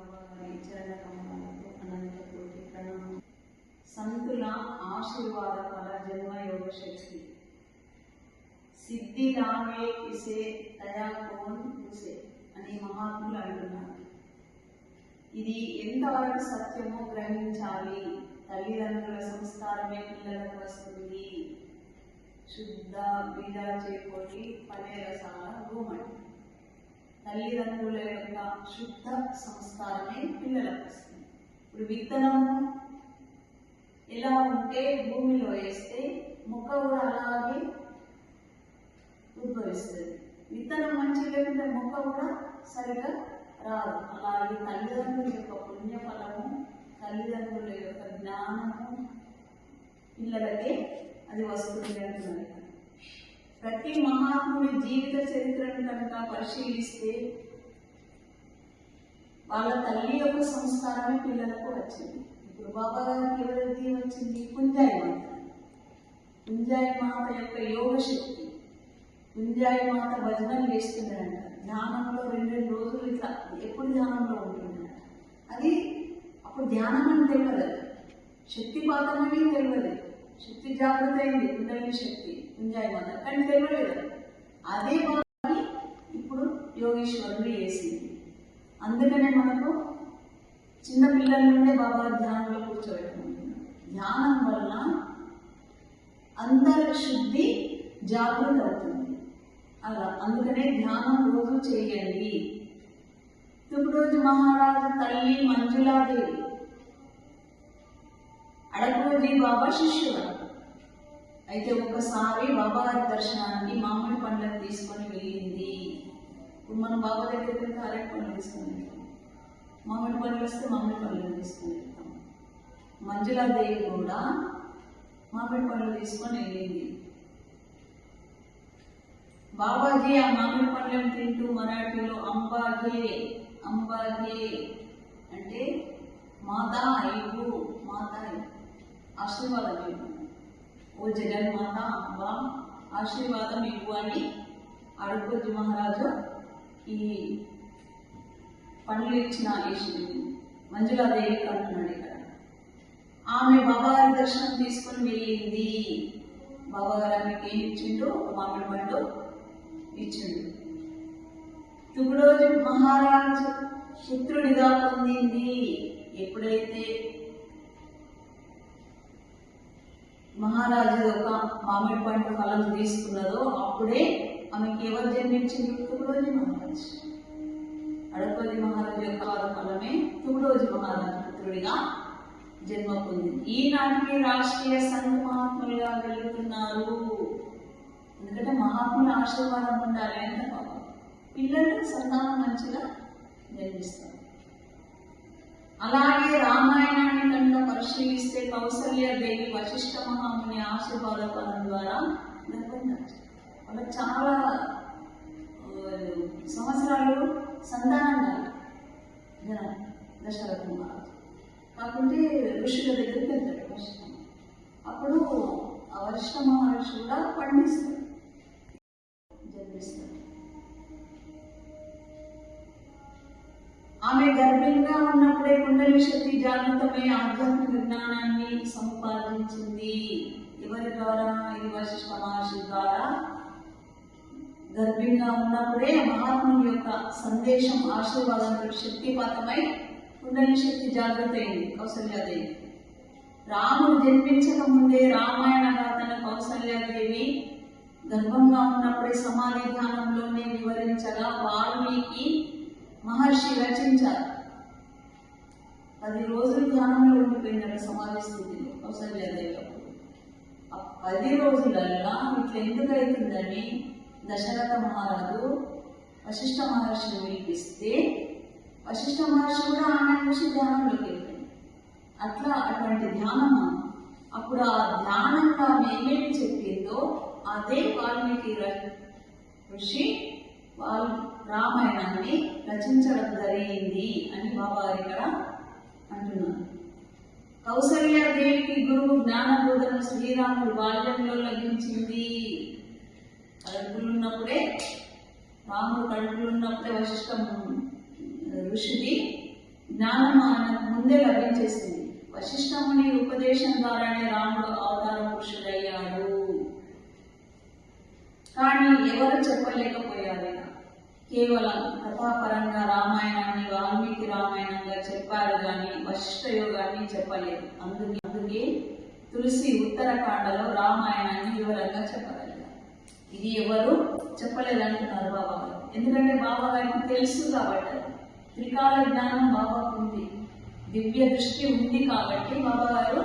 బాబాగారి చరణ కమలాలకు ప్రణామం సంతుల ఆశీర్వాదకర జన్మయోగ శక్తి సిద్ధి లాగే ఇసే దయా కోన్ ఇసే అని మహాత్ములు అంటున్నారు. ఇది ఎంతవరకు సత్యమో గ్రహించాలి? తల్లిదండ్రుల సంస్కారమే పిల్లలకు వస్తుంది. శుద్ధ బీజ చేపొడి పనే రసాల భూమడి తల్లిదండ్రుల యొక్క శుద్ధ సంస్కారమే పిల్లలకు వస్తుంది ఇప్పుడు విత్తనము ఎలా ఉంటే భూమిలో వేస్తే మొక్క కూడా అలాగే ఉద్భవిస్తుంది. విత్తనం మంచి లేకుంటే మొక్క కూడా సరిగా రాదు. అలాగే తల్లిదండ్రుల యొక్క పుణ్యఫలము తల్లిదండ్రుల యొక్క జ్ఞానము పిల్లలకే అది వస్తుంది అంటున్నారు ప్రతి మహాత్ముని జీవిత చరిత్రను కనుక పరిశీలిస్తే వాళ్ళ తల్లి యొక్క సంస్కారమే పిల్లలకు వచ్చింది. ఇప్పుడు బాబా గారికి ఎవరికి వచ్చింది? కుంజాయి మాత. కుంజాయి మాత యొక్క యోగ శక్తి. కుంజాయి మాత భజనలు చేస్తుందంట ధ్యానంలో రెండు రెండు రోజులు ఇట్లా ఎప్పుడు ధ్యానంలో ఉంటుందంట. అది అప్పుడు ధ్యానం అని తెలియదు శక్తిపాతం అని తెలియదు. శక్తి జాగృత అయింది కుండలిని శక్తి. కుంజాయి మాత కానీ తెలియలేదు అదే భావాన్ని ఇప్పుడు యోగేశ్వరుడు వేసింది. అందుకనే మనకు చిన్న పిల్లల నుండే బాబా ధ్యానంలో కూర్చోబెట్టమంటున్నాడు ధ్యానం వల్ల అంతర్శుద్ధి జాగృత అవుతుంది. అలా అందుకనే ధ్యానం రోజు చేయండి. తుకురోజు మహారాజు తల్లి మంజులాదేవి అడగరోజు బాబా శిష్యుడు. అయితే ఒకసారి బాబా గారి దర్శనానికి మామిడి పండ్లను తీసుకొని వెళ్ళింది. ఇప్పుడు మనం బాబా దగ్గర వెళ్తే అరటి పండ్లు తీసుకొని వెళ్తాం. మామిడి పండ్లు వస్తే మామిడి పండ్లు తీసుకొని వెళ్తాం. మంజులాదేవి కూడా మామిడి పండ్లు తీసుకొని వెళ్ళింది. బాబాజీ ఆ మామిడి పండ్లను తింటూ మరాఠీలో అంబాగే అంబాగే అంటే మాతా ఇవ్వు మాతా ఇవ్వు. ఆశీర్వాదం ఓ జగన్మాత అబ్బా ఆశీర్వాదం ఇవ్వు అని అడుగుజు మహారాజు ఈ పండ్లు ఇచ్చిన ఈశ్వరుని మంజులాదేవి కనున్నాడు ఇక్కడ. ఆమె బాబాగారి దర్శనం తీసుకొని వెళ్ళింది. బాబాగారు ఆమెకి ఏం ఇచ్చిండు? మామిడి పండు ఇచ్చిండు. తుగుడోజు మహారాజు పుత్రుడిగా పొందింది. ఎప్పుడైతే మహారాజు ఒక మామిడి పండు ఫలం తీసుకున్నదో అప్పుడే ఆమెకి ఎవరు జన్మించింది తుగుడోజు మహారాజు. అడపది మహారాజు యొక్క వారి ఫలమే తుగుడోజు మహారాజు పుత్రుడిగా జన్మ పొందింది. ఈనాటికి రాష్ట్రీయ సంఘ మహాత్ములుగా వెళుతున్నారు. ఎందుకంటే మహాత్ముల ఆశీర్వాదం ఉండాలి అంటే పిల్లలు సంతానం మంచిగా జన్మిస్తారు. అలాగే రామాయణాన్ని కనుక పరిశీలిస్తే కౌసల్య దేవి వశిష్ఠ మహాముని ఆశీర్వాద పదం ద్వారా గర్భంధారు చాలా సంవత్సరాలు సంతానం జనం దశరథ మహారాజు కాకుంటే ఋషుల దగ్గరికి వెళ్తాడు వశిష్ఠ అప్పుడు ఆ వశిష్ఠ మహర్షి కూడా పండిస్తాడు జన్మిస్తాడు ఆమె గర్భిణిగా ఉన్నప్పుడే కుండలి శక్తి జాగృతమై ఆధ్యాత్మిక జ్ఞానాన్ని సంపాదించింది. ఎవరి ద్వారా? ఇది వశిష్ఠ మహర్షి ద్వారా. గర్భిణిగా ఉన్నప్పుడే మహాత్ముని యొక్క సందేశం ఆశీర్వాదంతో శక్తిపాతమై కుండలి శక్తి జాగ్రత్త అయింది కౌసల్యాదేవి. రాముడు జన్మించక ముందే రామాయణ గాథను కౌసల్యాదేవి గర్భంగా ఉన్నప్పుడే సమాధి ధ్యానంలోనే వివరించగా వాల్మీకి మహర్షి రచించారు. పది రోజులు ధ్యానంలో ఉండిపోయినాడు సమాధి స్థితిలో కౌసల్యాదేవి ఆ పది రోజులల్లా ఇట్లా ఎందుకు అవుతుందని దశరథ మహారాజు వశిష్ఠ మహర్షిని వినిపిస్తే వశిష్ఠ మహర్షి కూడా ఆమె నుంచి ధ్యానంలోకి వెళ్ళిపోయింది అట్లా అటువంటి ధ్యానం అప్పుడు ఆ ధ్యానంగా మేమేమి ఏమేమి చెప్పిందో అదే వాల్మీకి ఋషి వాల్ రామాయణాన్ని రచించడం జరిగింది అని బాబా ఇక్కడ అంటున్నారు. కౌసల్యాదేవికి గురువు జ్ఞానబోధన శ్రీరాముడు బాల్యంలో లభించింది. కడుపులున్నప్పుడే రాముడు కడుపులున్నప్పుడే వశిష్ఠ ఋషిది జ్ఞానం ఆయనకు ముందే లభించేసింది. వశిష్ఠముని ఉపదేశం ద్వారానే రాముడు అవతార పురుషుడయ్యాడు. కానీ ఎవరు చెప్పలేకపోయారు? ఇక. కేవలం కథాపరంగా రామాయణాన్ని వాల్మీకి రామాయణంగా చెప్పారు కానీ వశిష్ఠ యోగాన్ని చెప్పలేదు. అందుకే అందుకే తులసి ఉత్తరకాండలో రామాయణాన్ని వివరంగా చెప్పగలిగారు. ఇది ఎవరు చెప్పలేదంటున్నారు బాబా ఎందుకంటే బాబా గారికి తెలుసు కాబట్టి త్రికాల జ్ఞానం బాబాకు ఉంది. దివ్య దృష్టి ఉంది కాబట్టి బాబా గారు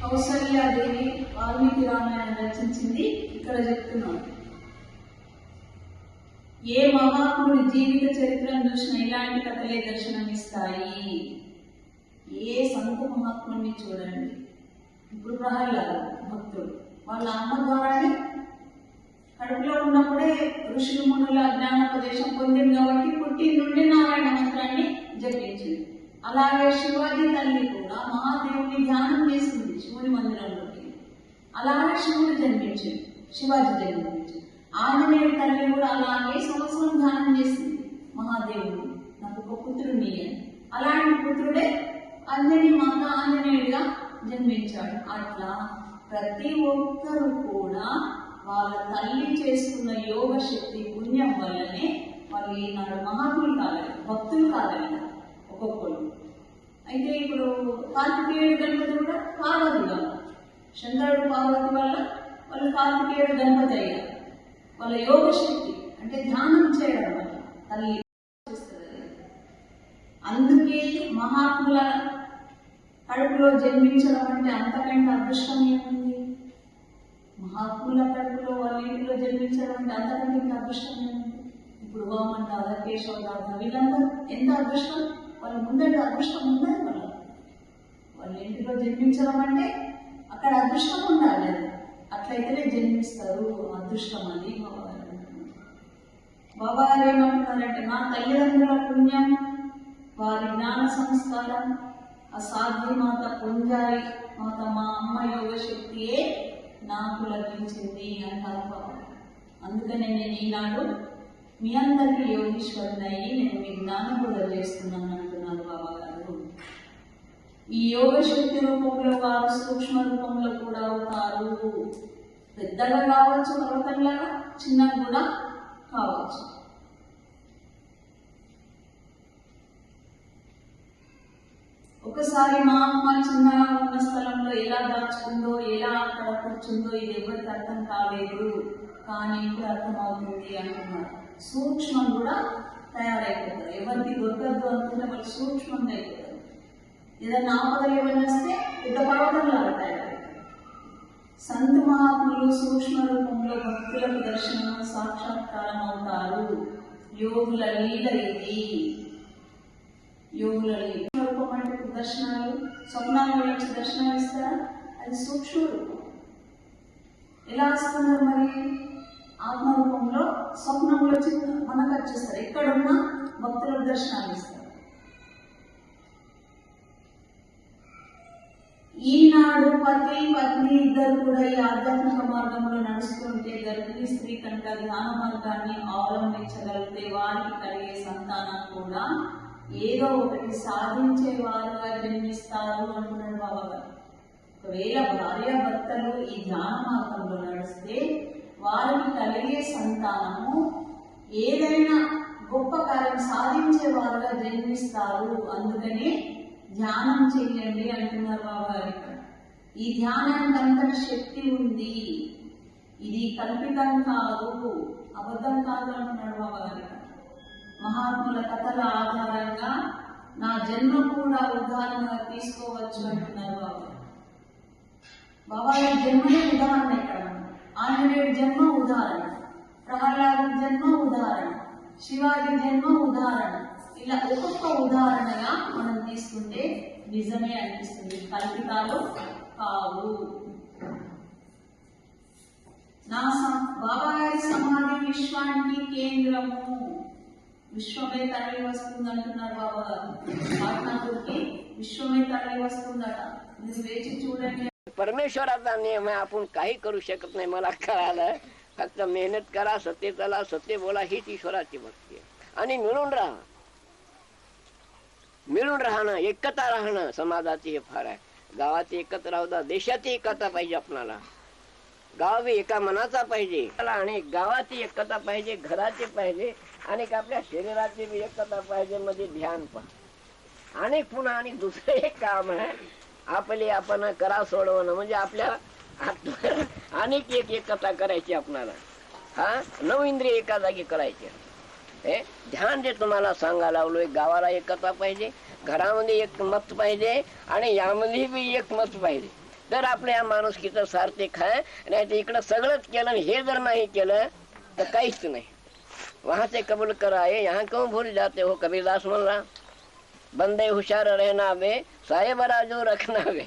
కౌసల్యాదేవి వాల్మీకి రామాయణం రచించింది ఇక్కడ చెప్తున్నాం ఏ మహాత్ముడి జీవిత చరిత్రను చూసిన ఇలాంటి కథలే దర్శనమిస్తాయి? ఏ సంత మహాత్ముడిని చూడండి. ఇప్పుడు ప్రహ్లాద భక్తుడు. వాళ్ళ అమ్మ ద్వారానే కడుపులో ఉన్నప్పుడే ఋషులు మునుల జ్ఞానోపదేశం పొందింది కాబట్టి పుట్టిన నుండి నారాయణ మంత్రాన్ని జపించింది. అలాగే శివాజీ తల్లి కూడా మహాదేవుని ధ్యానం చేసింది శివుని మందిరంలోకి. అలాగే శివుడు జన్మించింది శివాజీ జన్మించింది ఆంజనేయుడి తల్లి కూడా అలాగే సంవత్సరం ధ్యానం చేసింది మహాదేవుడు నాకు ఒక పుత్రుని అలాంటి పుత్రుడే అంజని మాత ఆంజనేయుడిగా జన్మించాడు. అట్లా ప్రతి ఒక్కరూ కూడా వాళ్ళ తల్లి చేసుకున్న యోగ శక్తి పుణ్యం వల్లనే వాళ్ళు ఈనాడు మహాత్ములు కాలేదు భక్తులు కాలేదు ఒక్కొక్కరు. అయితే ఇప్పుడు కార్తికేయుడు గణపతి కూడా పార్వతిగా శంకరుడు పార్వతి వల్ల వాళ్ళు కార్తికేయుడు గణపతి అయ్యారు. వాళ్ళ యోగ శక్తి అంటే ధ్యానం చేయడం వల్ల తల్లి అందుకే మహాత్ముల కడుపులో జన్మించడం అంటే అంతకంటే అదృష్టం ఏముంది? మహాత్ముల కడుపులో వాళ్ళ ఇంటిలో జన్మించడం అంటే అంతకంటే ఇంకా అదృష్టం ఏముంది? ఇప్పుడు గోమంట కేశవదాద వీళ్ళందరూ ఎంత అదృష్టం? వాళ్ళ ముందట అదృష్టం ఉందని వాళ్ళ వాళ్ళ ఇంటిలో జన్మించడం అంటే అక్కడ అదృష్టం ఉండాలి. అట్లయితేనే జన్మిస్తారు అదృష్టం అని బాబా గారు ఏమంటున్నారంటే నా తల్లిదండ్రుల పుణ్యం వారి జ్ఞాన సంస్కారం ఆ మాత పుంజారి మాత మా అమ్మ యోగ శక్తియే నాకు లభించింది అంటారు బాబా అందుకనే నేను ఈనాడు మీ అందరికీ యోగీశ్వరుని అయ్యి నేను మీ జ్ఞానం కూడా చేస్తున్నాను అంటున్నారు బాబా గారు ఈ యోగ శక్తి రూపంలో వారు సూక్ష్మ రూపంలో కూడా అవుతారు. పెద్దగా కావచ్చు పర్వతంలాగా చిన్నగా కూడా కావచ్చు. ఒకసారి మా అమ్మ చిన్నగా ఉన్న స్థలంలో ఎలా దాచుకుందో ఎలా అక్కడ కూర్చుందో ఇది ఎవరికి అర్థం కాలేదు కానీ ఇప్పుడు అర్థమవుతుంది అంటున్నారు సూక్ష్మం కూడా తయారైపోతారు. ఎవరికి దొరకద్దు అనుకుంటే వాళ్ళు సూక్ష్మంగా అయిపోతారు. ఏదైనా ఆపదలు ఏమైనా వస్తే పెద్ద పర్వతంలాగా తయారు సంత మహాత్ములు సూక్ష్మ రూపంలో భక్తులకు దర్శనం సాక్షాత్కారం అవుతారు. యోగుల లీల ఇది. యోగుల లీల. రూపం అంటే దర్శనాలు. స్వప్నాలు వచ్చి దర్శనం ఇస్తారా? అది సూక్ష్మ రూపం. ఎలా వస్తున్నారు మరి? ఆత్మరూపంలో స్వప్నంలో వచ్చి మనకు వచ్చేస్తారు. ఎక్కడున్నా భక్తులకు దర్శనాలు ఇస్తారు. ఈనాడు పతి పత్ని ఇద్దరు కూడా ఈ ఆధ్యాత్మిక మార్గంలో నడుస్తుంటే గర్భిణీ స్త్రీ కనుక ధ్యాన మార్గాన్ని అవలంబించగలిగితే వారికి కలిగే సంతానం కూడా ఏదో ఒకటి సాధించే వారుగా జన్మిస్తారు అంటున్నాడు బాబా గారు ఒకవేళ భార్య భర్తలు ఈ ధ్యాన మార్గంలో నడిస్తే వారికి కలిగే సంతానము ఏదైనా గొప్ప కార్యం సాధించే వారుగా జన్మిస్తారు. అందుకనే ధ్యానం చేయండి అంటున్నారు బాబా ఇక్కడ. ఈ ధ్యానానికి అంత శక్తి ఉంది. ఇది కల్పితం కాదు అబద్ధం కాదు అంటున్నాడు బాబా ఇక్కడ. మహాత్ముల కథల ఆధారంగా నా జన్మ కూడా ఉదాహరణగా తీసుకోవచ్చు అంటున్నారు బాబా బాబా జన్మనే ఉదాహరణ ఇక్కడ. ఆంజనేయుడి జన్మ ఉదాహరణ ప్రహ్లాదు జన్మ ఉదాహరణ శివాజీ జన్మ ఉదాహరణ ఇలా ఒక్కొక్క ఉదాహరణగా మనం తీసుకుంటే నిజమే అనిపిస్తుంది కల్పితాలు కావు నా సం- బాబా గారి సమాధి విశ్వానికి కేంద్రము విశ్వమే తరలి వస్తుంది అంటున్నారు బాబా గారు పాట్నాపూర్కి విశ్వమే తరలి వస్తుందట మీరు వేచి చూడండి परमेश्वराचा नियम आहे आपण काही करू शकत नाही मला कळालं फक्त मेहनत करा सत्यतेला सत्य बोला हीच ईश्वराची भक्ती आहे आणि मिळून राहा मिळून राहणं एकता राहणं समाजाची हे फार आहे. गावाची एकत्र राहता देशाची एकता पाहिजे आपणाला. गाव बी एका मनाचा पाहिजे. आणि गावाची एकता पाहिजे घराची पाहिजे आणि आपल्या शरीराची बी एकता पाहिजे म्हणजे ध्यान पण. आणि पुन्हा आणि दुसरं एक काम आहे आपले आपण करा सोडवणं म्हणजे आपल्या अनेक एक एकता करायची आपणाला. हा? नऊ इंद्रिय एका जागी करायची. हे? ध्यान जे तुम्हाला सांगायला लावलोय गावाला एकता पाहिजे घरामध्ये एक मत पाहिजे आणि यामध्ये बी एक मत पाहिजे. तर आपल्या या माणुसकीचं सार्थक आहे नाही तर इकडं सगळंच केलं आणि हे जर नाही केलं तर काहीच नाही. वहां से कबूल कराए यहाँ क्यों भूल जाते हो कबीरदास म्हणला? बंदे हुशार रहना वे साहेबरा जो रखना वे.